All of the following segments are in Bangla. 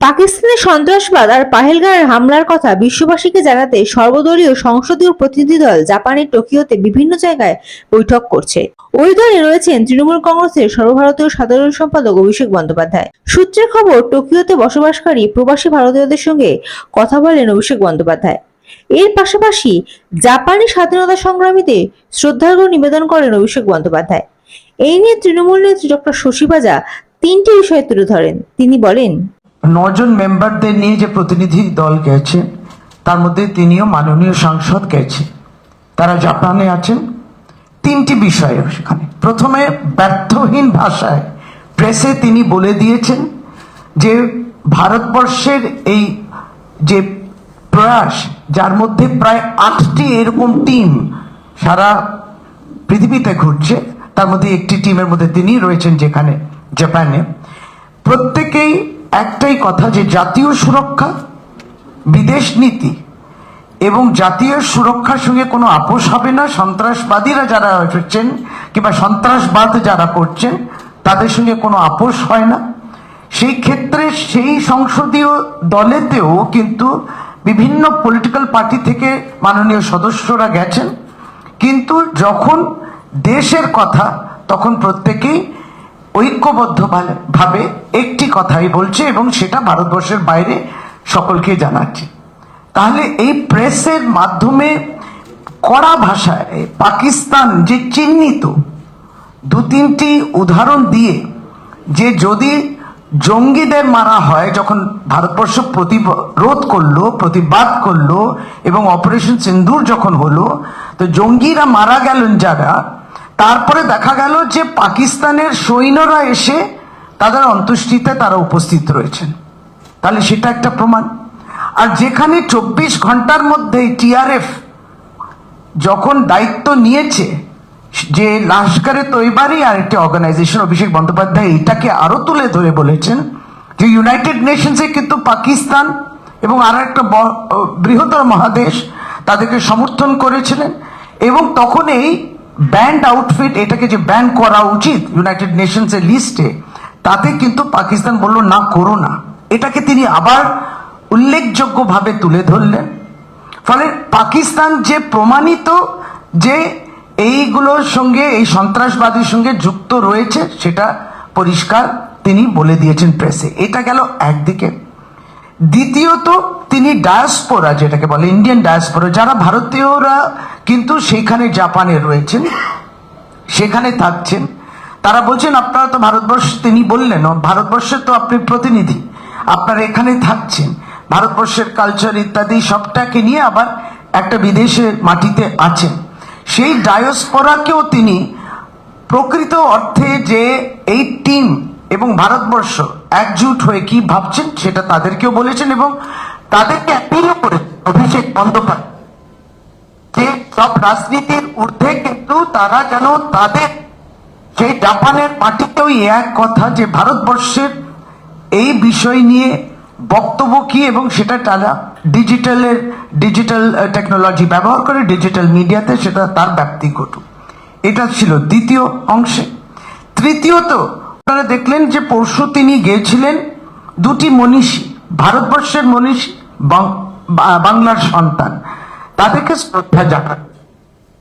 পাকিস্তানের সন্ত্রাসবাদ আর পাহেলগাঁয়ের হামলার কথা বিশ্ববাসীকে জানাতে সর্বদলীয় সংসদীয় প্রতিনিধি দল জাপানের টোকিওতে বিভিন্ন জায়গায় বৈঠক করছে। ওই দলে রয়েছেন তৃণমূল কংগ্রেসের সর্বভারতীয় সাধারণ সম্পাদক অভিষেক বন্দ্যোপাধ্যায়। সূত্রের খবর, টোকিওতে বসবাসকারী প্রবাসী ভারতীয়দের সঙ্গে কথা বলেন অভিষেক বন্দ্যোপাধ্যায়। এর পাশাপাশি জাপানি স্বাধীনতা সংগ্রামীতে শ্রদ্ধার্ঘ্য নিবেদন করেন অভিষেক বন্দ্যোপাধ্যায়। এই নিয়ে তৃণমূল নেত্রী ডক্টর শশী পাজা তিনটি বিষয় তুলে ধরেন। তিনি বলেন নজন মেম্বারদের নিয়ে যে প্রতিনিধি দল গেছে, তার মধ্যে তিনিও মাননীয় সাংসদ গেছে। তারা জাপানে আছেন। তিনটি বিষয় সেখানে। প্রথমে, ব্যর্থহীন ভাষায় প্রেসে তিনি বলে দিয়েছেন যে, ভারতবর্ষের এই যে প্রয়াস, যার মধ্যে প্রায় আটটি এরকম টিম সারা পৃথিবীতে ঘুরছে, তার মধ্যে একটি টিমের মধ্যে তিনি রয়েছেন যেখানে জাপানে। প্রত্যেকেই একটাই কথা যে জাতীয় সুরক্ষা, বিদেশ নীতি এবং জাতীয় সুরক্ষার সঙ্গে কোনো আপোষ হবে না। সন্ত্রাসবাদীরা যারা হচ্ছেন কিংবা সন্ত্রাসবাদ যারা করছেন, তাদের সঙ্গে কোনো আপোষ হয় না। সেই ক্ষেত্রে সেই সংসদীয় দলেতেও কিন্তু বিভিন্ন পলিটিক্যাল পার্টি থেকে মাননীয় সদস্যরা গেছেন। কিন্তু যখন দেশের কথা, তখন প্রত্যেকেই ঐক্যবদ্ধ ভাবে একটি কথাই বলছে এবং সেটা ভারতবর্ষের বাইরে সকলকে জানাচ্ছে। তাহলে এই প্রেসের মাধ্যমে কড়া ভাষায় পাকিস্তান যে চিহ্নিত দু তিনটি উদাহরণ দিয়ে যে যদি জঙ্গিদের মারা হয়, যখন ভারতবর্ষ প্রতিরোধ করল, প্রতিবাদ করল এবং অপারেশন সিন্দুর যখন হলো, তো জঙ্গিরা মারা গেলেন যারা তারপরে দেখা গেল যে পাকিস্তানের সৈন্যরা এসে তাদের অন্ত্যেষ্টিতে তারা উপস্থিত রয়েছেন। তাহলে সেটা একটা প্রমাণ। আর যেখানে চব্বিশ ঘণ্টার মধ্যেই টিআরএফ যখন দায়িত্ব নিয়েছে, যে লাস্কারে তৈবারই আর একটি অর্গানাইজেশন, অভিষেক বন্দ্যোপাধ্যায় এটাকে আরও তুলে ধরে বলেছেন যে ইউনাইটেড নেশনসে কিন্তু পাকিস্তান এবং আর একটা বৃহত্তর মহাদেশ তাদেরকে সমর্থন করেছিলেন এবং তখন এই ব্যান্ড আউটফিট এটাকে যে ব্যান করা উচিত ইউনাইটেড নেশনসের লিস্টে তাতে কিন্তু পাকিস্তান বলল, না, করো না। এটাকে তিনি আবার উল্লেখযোগ্যভাবে তুলে ধরলেন। ফলে পাকিস্তান যে প্রমাণিত যে এইগুলোর সঙ্গে, এই সন্ত্রাসবাদীর সঙ্গে যুক্ত রয়েছে, সেটা পরিষ্কার তিনি বলে দিয়েছেন প্রেসে এটা গেল একদিকে। দ্বিতীয়ত তিনি ডায়াসপোরা যেটাকে বলে ইন্ডিয়ান ডায়াসপোরা যারা ভারতীয়রা কিন্তু সেখানে জাপানে রয়েছেন সেখানে থাকছেন তারা বলছেন আপনারা তো ভারতবর্ষ তিনি বললেন "ও, ভারতবর্ষের তো আপনি প্রতিনিধি আপনারা এখানে থাকছেন ভারতবর্ষের কালচার ইত্যাদি সবটাকে নিয়ে আবার একটা বিদেশের মাটিতে আছেন। সেই ডায়োস্পোরাকেও তিনি প্রকৃত অর্থে যে এই টিম এবং ভারতবর্ষ একজুট হয়ে কি ভাবছেন সেটা তাদেরকেও বলেছেন এবং তাদেরকে অ্যাপিলও করেছেন অভিষেক বন্দ্যোপাধ্যায় যে সব রাজনীতির ঊর্ধ্বে কিন্তু তারা যেন তাদের সেই জাপানের মাটিতেও এক কথা যে ভারতবর্ষের এই বিষয় নিয়ে বক্তব্য কি এবং সেটা তারা ডিজিটালের, ডিজিটাল টেকনোলজি ব্যবহার করে ডিজিটাল মিডিয়াতে সেটা তার ব্যাপ্তি ঘটুক। এটা ছিল দ্বিতীয় অংশে। তৃতীয়ত আপনারা দেখলেন যে পরশু তিনি গিয়েছিলেন দুটি মনীষী, ভারতবর্ষের মনীষী বাংলার সন্তান। তাদেরকে শ্রদ্ধা জানান।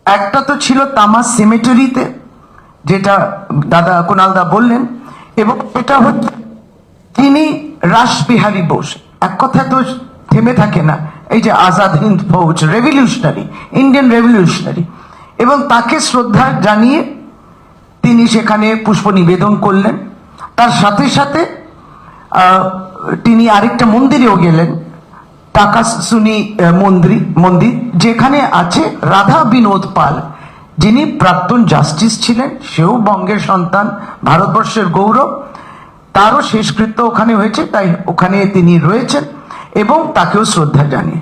একটা তো ছিল তামা সিমেটরিতে, যেটা দাদা কুণালদা বললেন, এবং এটা হচ্ছে তিনি রাসবিহারী বোস। এক কথা তো থেমে থাকে না, এই যে Azad Hind Fauj revolutionary Indian revolutionary এবং তাকে শ্রদ্ধা জানিয়ে তিনি সেখানে পুষ্প নিবেদন করলেন। তার সাথে সাথে তিনি আরেকটা মন্দিরেও গেলেন টাকাসুনি মন্দির মন্দির, যেখানে আছে রাধা বিনোদ পাল। যিনি প্রাক্তন জাস্টিস ছিলেন, সেও বঙ্গের সন্তান, ভারতবর্ষের গৌরব। তারও শেষকৃত্য ওখানে হয়েছে, তাই ওখানে তিনি রয়েছেন এবং তাকেও শ্রদ্ধা জানিয়ে।